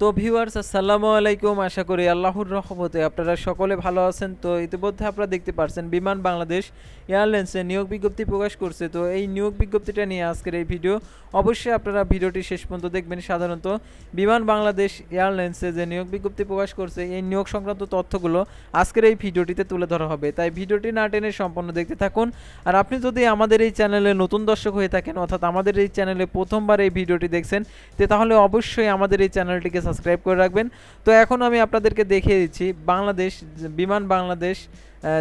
তো ভিউয়ার্স, আসসালামু আলাইকুম। আশা করি আল্লাহর রহমতে আপনারা সকলে ভালো আছেন। তো ইতিমধ্যে আপনারা দেখতে পারছেন, বিমান বাংলাদেশ এয়ারলাইন্সে নিয়োগ বিজ্ঞপ্তি প্রকাশ করছে। তো এই নিয়োগ বিজ্ঞপ্তিটা নিয়ে আজকের এই ভিডিও, অবশ্যই আপনারা ভিডিওটি শেষ পর্যন্ত দেখবেন। সাধারণত বিমান বাংলাদেশ এয়ারলাইন্সে যে নিয়োগ বিজ্ঞপ্তি প্রকাশ করছে, এই নিয়োগ সংক্রান্ত তথ্যগুলো আজকের এই ভিডিওটিতে তুলে ধরা হবে। তাই ভিডিওটি না টেনে সম্পূর্ণ দেখতে থাকুন। আর আপনি যদি আমাদের এই চ্যানেলে নতুন দর্শক হয়ে থাকেন, অর্থাৎ আমাদের এই চ্যানেলে প্রথমবার এই ভিডিওটি দেখছেন তাহলে অবশ্যই আমাদের এই চ্যানেলটিকে সাবস্ক্রাইব করে রাখবেন। তো এখন আমি আপনাদেরকে দেখিয়ে দিচ্ছি বাংলাদেশ, বিমান বাংলাদেশ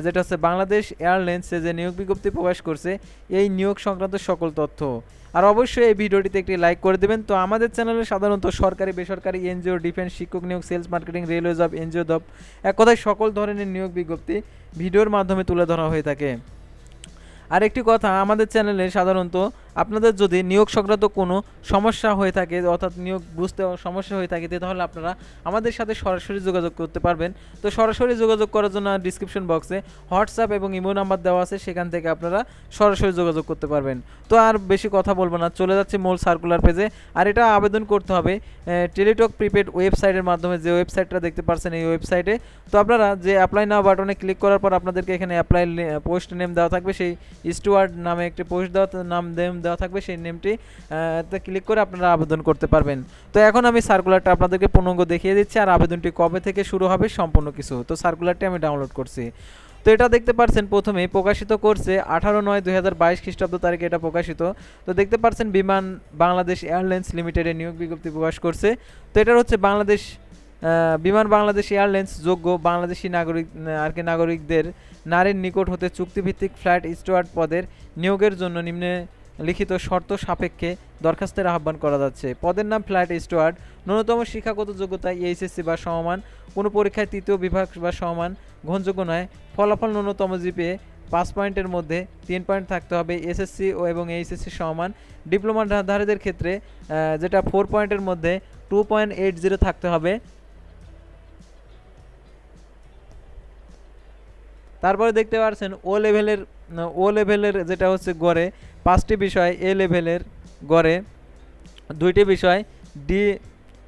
যেটা হচ্ছে বাংলাদেশ এয়ারলাইন্সে যে নিয়োগ বিজ্ঞপ্তি প্রকাশ করছে, এই নিয়োগ সংক্রান্ত সকল তথ্য। আর অবশ্যই এই ভিডিওটিতে একটি লাইক করে দেবেন। তো আমাদের চ্যানেলে সাধারণত সরকারি, বেসরকারি, এনজিও, ডিফেন্স, শিক্ষক নিয়োগ sales marketing railway job NGO job এক কথায় সকল ধরনের নিয়োগ বিজ্ঞপ্তি ভিডিওর মাধ্যমে তুলে ধরা হয়ে থাকে। আর একটি কথা, আমাদের চ্যানেলে সাধারণত আপনাদের যদি নিয়োগ সংক্রান্ত কোনো সমস্যা হয়ে থাকে, অর্থাৎ নিয়োগ বুঝতে সমস্যা হয়ে থাকে, তাহলে আপনারা আমাদের সাথে সরাসরি যোগাযোগ করতে পারবেন। তো সরাসরি যোগাযোগ করার জন্য ডিসক্রিপশন বক্সে হোয়াটসঅ্যাপ এবং ইমো নাম্বার দেওয়া আছে, সেখান থেকে আপনারা সরাসরি যোগাযোগ করতে পারবেন। তো আর বেশি কথা বলব না, চলে যাচ্ছে মূল সার্কুলার পেজে আর এটা আবেদন করতে হবে টেলিটক প্রিপেড ওয়েবসাইটের মাধ্যমে, যে ওয়েবসাইটটা দেখতে পাচ্ছেন এই ওয়েবসাইটে তো আপনারা যে অ্যাপ্লাই নাও বাটনে ক্লিক করার পর আপনাদেরকে এখানে অ্যাপ্লাই পোস্ট নেম দেওয়া থাকবে, সেই স্টুয়ার্ড নামে একটি পোস্ট দেওয়া, নাম নেম দেওয়া থাকবে, সেই নেমটি ক্লিক করে আপনারা আবেদন করতে পারবেন। তো এখন আমি সার্কুলারটা আপনাদেরকে পূর্ণাঙ্গ দেখিয়ে দিচ্ছি, আর আবেদনটি কবে থেকে শুরু হবে সম্পূর্ণ কিছু। তো সার্কুলারটি আমি ডাউনলোড করছি। তো এটা দেখতে পাচ্ছেন প্রথমে প্রকাশিত করছে আঠারো নয় দুই হাজার বাইশ খ্রিস্টাব্দ তারিখে এটা প্রকাশিত। তো দেখতে পাচ্ছেন বিমান বাংলাদেশ এয়ারলাইন্স লিমিটেডের নিয়োগ বিজ্ঞপ্তি প্রকাশ করছে। তো এটার হচ্ছে বাংলাদেশ বিমান বাংলাদেশ এয়ারলাইন্স যোগ্য বাংলাদেশি নাগরিক আর কি নাগরিকদের নারীর নিকট হতে চুক্তিভিত্তিক ফ্লাইট স্টুয়ার্ড পদের নিয়োগের জন্য নিম্নে লিখিত শর্ত সাপেক্ষে দরখাস্তের আহ্বান করা যাচ্ছে। পদের নাম ফ্লাইট স্টুয়ার্ড ন্যূনতম শিক্ষাগত যোগ্যতা এইচএসসি বা সমমান কোনো পরীক্ষায় তৃতীয় বিভাগ বা সমান, গ্রহণযোগ্য নয়। ফলাফল ন্যূনতম জিপিএ, পাঁচ পয়েন্টের মধ্যে তিন পয়েন্ট থাকতে হবে এসএসসি ও এবং এইচএসসি সমান। ডিপ্লোমা ধারীদের ক্ষেত্রে যেটা ফোর পয়েন্টের মধ্যে টু পয়েন্ট এইট জিরো থাকতে হবে। তারপরে দেখতে পাচ্ছেন ও লেভেলের ও লেভেলের যেটা হচ্ছে গড়ে, পাঁচটি বিষয় এ লেভেলের গড়ে, দুইটি বিষয় ডি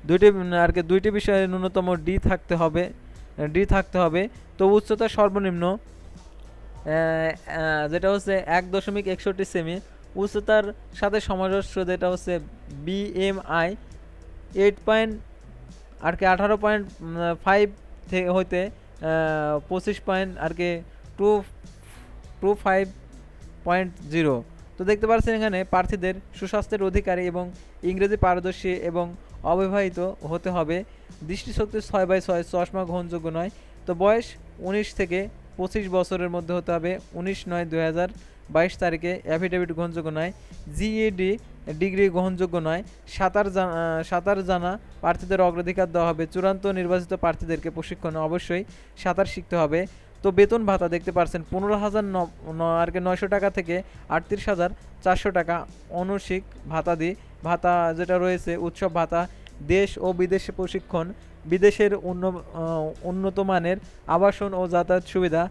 দুইটি, আর কি দুইটি বিষয়ে ন্যূনতম ডি থাকতে হবে ডি থাকতে হবে। তো উচ্চতা সর্বনিম্ন যেটা হচ্ছে এক দশমিক একষট্টি সেমি, উচ্চতার সাথে সমাজস্য যেটা হচ্ছে বিএমআই এইট পয়েন্ট আর কি আঠারো পয়েন্ট ফাইভ থেকে হইতে পঁচিশ পয়েন্ট আর কি two two five point zero তো দেখতে পাচ্ছেন এখানে প্রার্থীদের সুস্বাস্থ্যের অধিকারী এবং ইংরেজি পারদর্শী এবং অবিবাহিত হতে হবে। দৃষ্টিশক্তি ছয় বাই ছয় চশমা গ্রহণযোগ্য নয়। তো বয়স উনিশ থেকে পঁচিশ বছরের মধ্যে হতে হবে। উনিশ নয় দু হাজার বাইশ তারিখে অ্যাফিডেভিট গ্রহণযোগ্য নয় জিএডি ডিগ্রি গ্রহণযোগ্য নয়, সাঁতার জানা সাঁতার জানা প্রার্থীদের অগ্রাধিকার দেওয়া হবে। চূড়ান্ত নির্বাচিত প্রার্থীদেরকে প্রশিক্ষণে অবশ্যই সাঁতার শিখতে হবে। তো বেতন ভাতা দেখতে পাচ্ছেন পনেরো হাজার আর কি নয়শো টাকা থেকে আটত্রিশ হাজার চারশো টাকা অনুষিক ভাতা দি, ভাতা যেটা রয়েছে, উৎসব ভাতা, দেশ ও বিদেশে প্রশিক্ষণ, বিদেশের উন্ন উন্নত মানের আবাসন ও যাতায়াত সুবিধা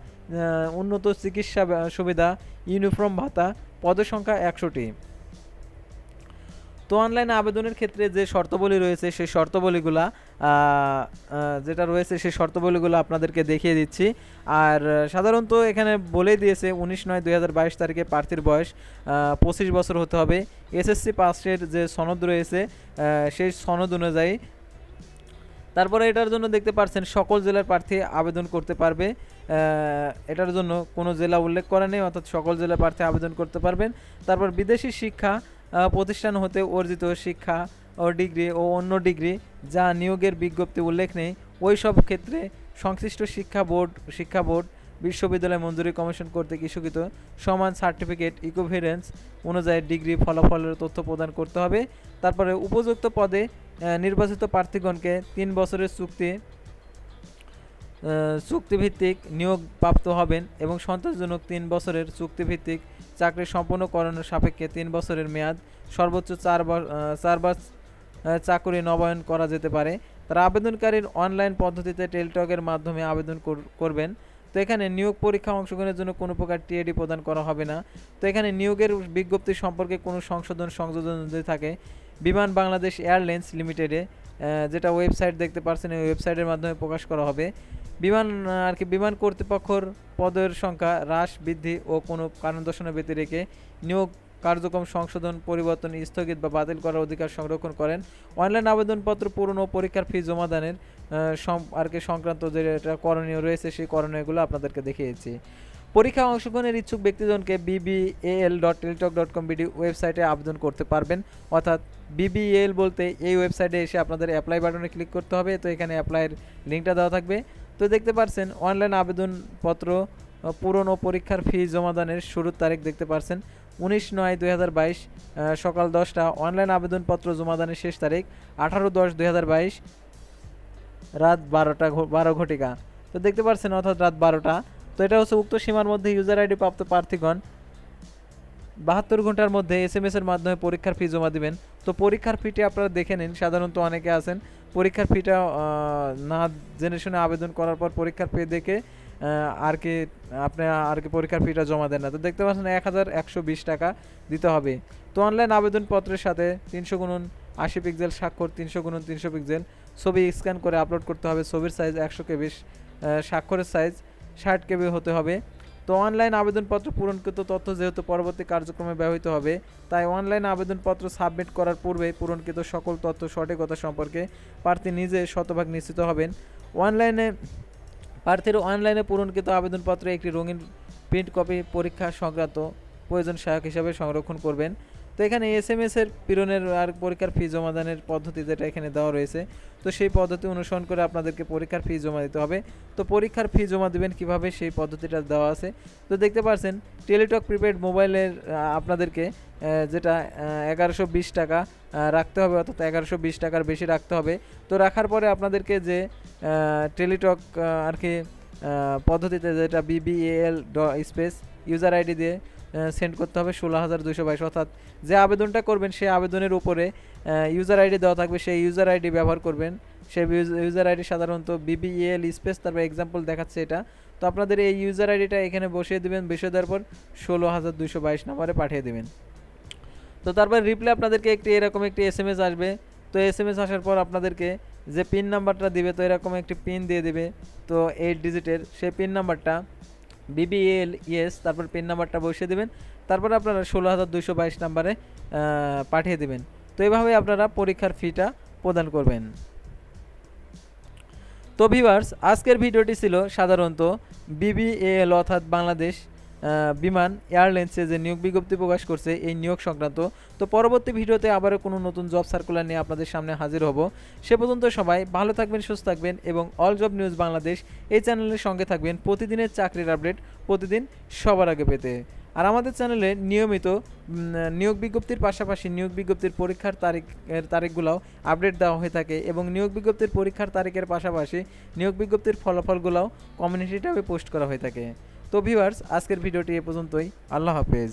উন্নত চিকিৎসা সুবিধা ইউনিফর্ম ভাতা, পদসংখ্যা একশোটি। তো অনলাইনে আবেদনের ক্ষেত্রে যে শর্তাবলী রয়েছে, সেই শর্তাবলীগুলা যেটা রয়েছে, সেই শর্তাবলীগুলো আপনাদেরকে দেখিয়ে দিচ্ছি। আর সাধারণত এখানে বলেই দিয়েছে, উনিশ নয় দুই হাজার বাইশ তারিখে প্রার্থীর বয়স পঁচিশ বছর হতে হবে। এসএসসি পাসের যে সনদ রয়েছে সেই সনদ অনুযায়ী তারপরে এটার জন্য দেখতে পাচ্ছেন সকল জেলার প্রার্থী আবেদন করতে পারবে। এটার জন্য কোনো জেলা উল্লেখ করা নেই, অর্থাৎ সকল জেলার প্রার্থী আবেদন করতে পারবেন। তারপর বিদেশি শিক্ষা প্রতিষ্ঠান হতে অর্জিত শিক্ষা ও ডিগ্রি ও অন্য ডিগ্রি যা নিয়োগের বিজ্ঞপ্তি উল্লেখ নেই ওই সব ক্ষেত্রে সংশ্লিষ্ট শিক্ষা বোর্ড শিক্ষা বোর্ড, বিশ্ববিদ্যালয় মঞ্জুরি কমিশন কর্তৃক ইস্যুকৃত সমান সার্টিফিকেট ইকোভেরেন্স অনুযায়ী ডিগ্রি ফলাফলের তথ্য প্রদান করতে হবে। তারপরে উপযুক্ত পদে নির্বাচিত প্রার্থীগণকে তিন বছরের চুক্তি চুক্তিভিত্তিক নিয়োগ প্রাপ্ত হবেন এবং সন্তোষজনক তিন বছরের চুক্তিভিত্তিক চাকরি সম্পন্ন করানোর সাপেক্ষে তিন বছরের মেয়াদ সর্বোচ্চ চার বার চারবার চাকরি নবায়ন করা যেতে পারে। তারা আবেদনকারীর অনলাইন পদ্ধতিতে টেলিটকের মাধ্যমে আবেদন কর- করবেন। তো এখানে নিয়োগ পরীক্ষা অংশগ্রহণের জন্য কোনো প্রকার টিএডি প্রদান করা হবে না। তো এখানে নিয়োগের বিজ্ঞপ্তি সম্পর্কে কোনো সংশোধন, সংযোজন যদি থাকে বিমান বাংলাদেশ এয়ারলাইন্স লিমিটেডে যেটা ওয়েবসাইট দেখতে পাচ্ছেন এই ওয়েবসাইটের মাধ্যমে প্রকাশ করা হবে। বিমান আর কি, বিমান কর্তৃপক্ষর পদের সংখ্যা হ্রাস, বৃদ্ধি ও কোনো কারণ দর্শনের ব্যতি রেখে নিয়োগ কার্যক্রম সংশোধন, পরিবর্তন, স্থগিত বা বাতিল করার অধিকার সংরক্ষণ করেন। অনলাইন আবেদনপত্র পূরণ ও পরীক্ষার ফি জমা দানের আর কি, সংক্রান্ত যে এটা করণীয় রয়েছে, সেই করণীয়গুলো আপনাদেরকে দেখিয়েছি। পরীক্ষা অংশগ্রহণের ইচ্ছুক ব্যক্তিজনকে BBL dot teletalk dot com BD ওয়েবসাইটে আবেদন করতে পারবেন। অর্থাৎ বিবিএল বলতে এই ওয়েবসাইটে এসে আপনাদের অ্যাপ্লাই বাটনে ক্লিক করতে হবে। তো এখানে অ্যাপ্লাইয়ের লিঙ্কটা দেওয়া থাকবে। তো দেখতে পাচ্ছেন অনলাইন আবেদনপত্র পূরণ ও পরীক্ষার ফি জমাদানের শুরুর তারিখ দেখতে পাচ্ছেন উনিশ নয় দুই হাজার বাইশ সকাল দশটা অনলাইন আবেদনপত্র জমাদানের শেষ তারিখ আঠারো দশ দুই হাজার বাইশ, রাত বারোটা বারো ঘটিকা। তো দেখতে পাচ্ছেন অর্থাৎ রাত বারোটা। তো এটা হচ্ছে উক্ত সীমার মধ্যে ইউজার আইডি প্রাপ্ত প্রার্থীগণ। বাহাত্তর ঘণ্টার মধ্যে এস এম এর মাধ্যমে পরীক্ষার ফি জমা দিবেন। তো পরীক্ষার ফিটি আপনারা দেখে নিন, সাধারণত অনেকে আছেন। পরীক্ষার ফিটা না জেনে শুনে আবেদন করার পর পরীক্ষার ফি দেখে আর কি আপনি আর কি পরীক্ষার ফিটা জমা দেন না। তো দেখতে পাচ্ছেন এক হাজার একশো বিশ টাকা দিতে হবে। তো অনলাইন আবেদনপত্রের সাথে তিনশো গুণন আশি পিক্সেল স্বাক্ষর, তিনশো গুণন তিনশো পিক্সেল ছবি স্ক্যান করে আপলোড করতে হবে। ছবির সাইজ একশো কেবি স্বাক্ষরের সাইজ ষাট কেবি হতে হবে। তো অনলাইন আবেদনপত্র পূরণকৃত তথ্য যেহেতু পরবর্তী কার্যক্রমে ব্যবহৃত হবে, তাই অনলাইন আবেদনপত্র সাবমিট করার পূর্বে পূরণকৃত সকল তথ্য সঠিকতা সম্পর্কে প্রার্থী নিজে শতভাগ নিশ্চিত হবেন। অনলাইনে প্রার্থীর অনলাইনে পূরণকৃত আবেদনপত্রে একটি রঙিন প্রিন্ট কপি পরীক্ষা সংক্রান্ত প্রয়োজন সহায়ক হিসাবে সংরক্ষণ করবেন। তো এখানে এস এম এস এর পূরণের আর পরীক্ষার ফি জমাদানের পদ্ধতি যেটা এখানে দেওয়া রয়েছে, তো সেই পদ্ধতি অনুসরণ করে আপনাদেরকে পরীক্ষার ফি জমা দিতে হবে। তো পরীক্ষার ফি জমা দিবেন কীভাবে সেই পদ্ধতিটা দেওয়া আছে? তো দেখতে পাচ্ছেন টেলিটক প্রিপেড মোবাইলের আপনাদেরকে যেটা এগারোশো বিশ টাকা রাখতে হবে, অর্থাৎ এগারোশো বিশ টাকার বেশি রাখতে হবে। তো রাখার পরে আপনাদেরকে যে টেলিটক আর কি পদ্ধতিতে যেটা বিবিএল স্পেস ইউজার আইডি দিয়ে সেন্ড করতে হবে ষোলো হাজার দুশো বাইশ। অর্থাৎ যে আবেদনটা করবেন সেই আবেদনের উপরে ইউজার আইডি দেওয়া থাকবে, সেই ইউজার আইডি ব্যবহার করবেন। সেই ইউজার আইডি সাধারণত বিবিএল স্পেস তারপর এক্সাম্পল দেখাচ্ছে এটা। তো আপনাদের এই ইউজার আইডিটা এখানে বসিয়ে দেবেন, বসিয়ে দেওয়ার পর ষোলো হাজার দুশো বাইশ নম্বরে পাঠিয়ে দেবেন। তো তারপর রিপ্লে আপনাদেরকে একটি এরকম একটি এস আসবে। তো এস আসার পর আপনাদেরকে যে পিন নাম্বারটা দিবে, তো এরকম একটি পিন দিয়ে দেবে। তো এইট ডিজিটের সেই পিন নাম্বারটা বিবিএল ইয়েস তারপর পিন নাম্বারটা বসিয়ে দেবেন। তারপর আপনারা ষোলো হাজার দুশো বাইশ নাম্বারে পাঠিয়ে দেবেন। তো এইভাবে আপনারা পরীক্ষার ফিটা প্রদান করবেন। তো ভিভার্স আজকের ভিডিওটি ছিল সাধারণত বিবিএল অর্থাৎ বাংলাদেশ বিমান এয়ারলাইন্সে যে নিয়োগ বিজ্ঞপ্তি প্রকাশ করছে, এই নিয়োগ সংক্রান্ত। তো পরবর্তী ভিডিওতে আবারও কোনো নতুন জব সার্কুলার নিয়ে আপনাদের সামনে হাজির হব। সে পর্যন্ত সবাই ভালো থাকবেন, সুস্থ থাকবেন এবং অল জব নিউজ বাংলাদেশ এই চ্যানেলের সঙ্গে থাকবেন প্রতিদিনের চাকরির আপডেট প্রতিদিন সবার আগে পেতে। আর আমাদের চ্যানেলে নিয়মিত নিয়োগ বিজ্ঞপ্তির পাশাপাশি নিয়োগ বিজ্ঞপ্তির পরীক্ষার তারিখের তারিখগুলোও আপডেট দেওয়া হয়ে থাকে এবং নিয়োগ বিজ্ঞপ্তির পরীক্ষার তারিখের পাশাপাশি নিয়োগ বিজ্ঞপ্তির ফলাফলগুলোও কমিউনিটি ট্যাবে পোস্ট করা হয়ে থাকে। তো ভিউয়ার্স আজকের ভিডিওটি এ পর্যন্তই। আল্লাহ হাফেজ।